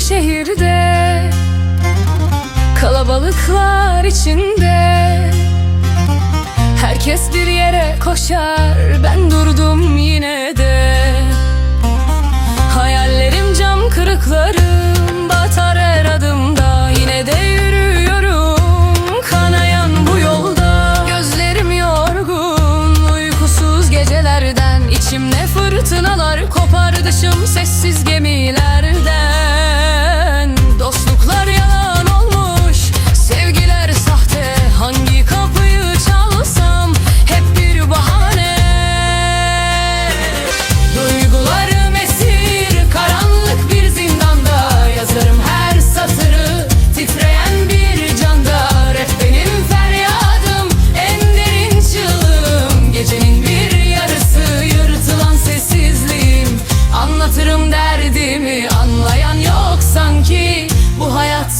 şehirde Kalabalıklar içinde. Herkes bir yere koşar Ben durdum yine de. Hayallerim cam kırıklarım Batar her adımda. Yine de yürüyorum Kanayan bu yolda. Gözlerim yorgun Uykusuz gecelerden. İçimde fırtınalar kopar Dışım sessiz gemilerden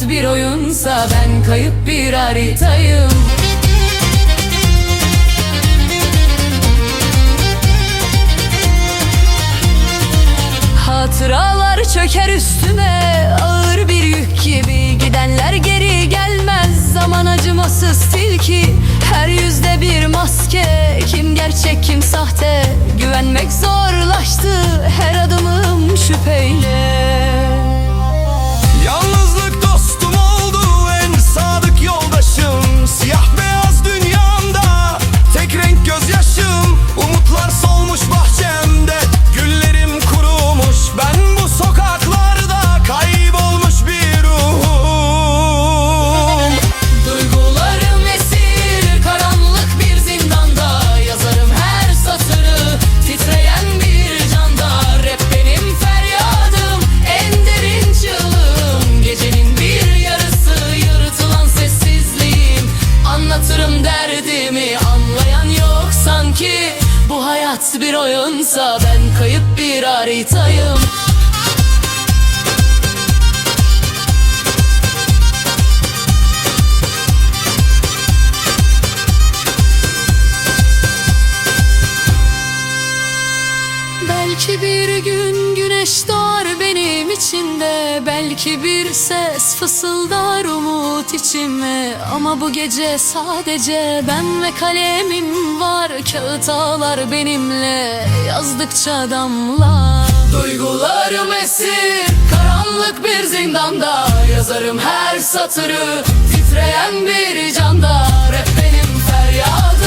bir oyunsa Ben kayıp bir haritayım. Hatıralar çöker üstüme ağır bir yük gibi. Gidenler geri gelmez zaman acımasız tilki. Her yüzde bir maske kim gerçek kim sahte. Güvenmek zorlaştı her adımım şüpheyle hayat bir oyunsa ben kayıp bir haritayım. Belki bir gün güneş doğar içinde Belki bir ses fısıldar umut içime. Ama bu gece sadece ben ve kalemim var Kağıt ağlar benimle. Yazdıkça damla Duygularım esir karanlık bir zindanda. Yazarım her satırı titreyen bir canda. Rap benim feryadım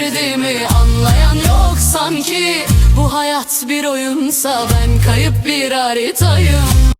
derdimi anlayan yok sanki. Bu hayat bir oyunsa ben kayıp bir haritayım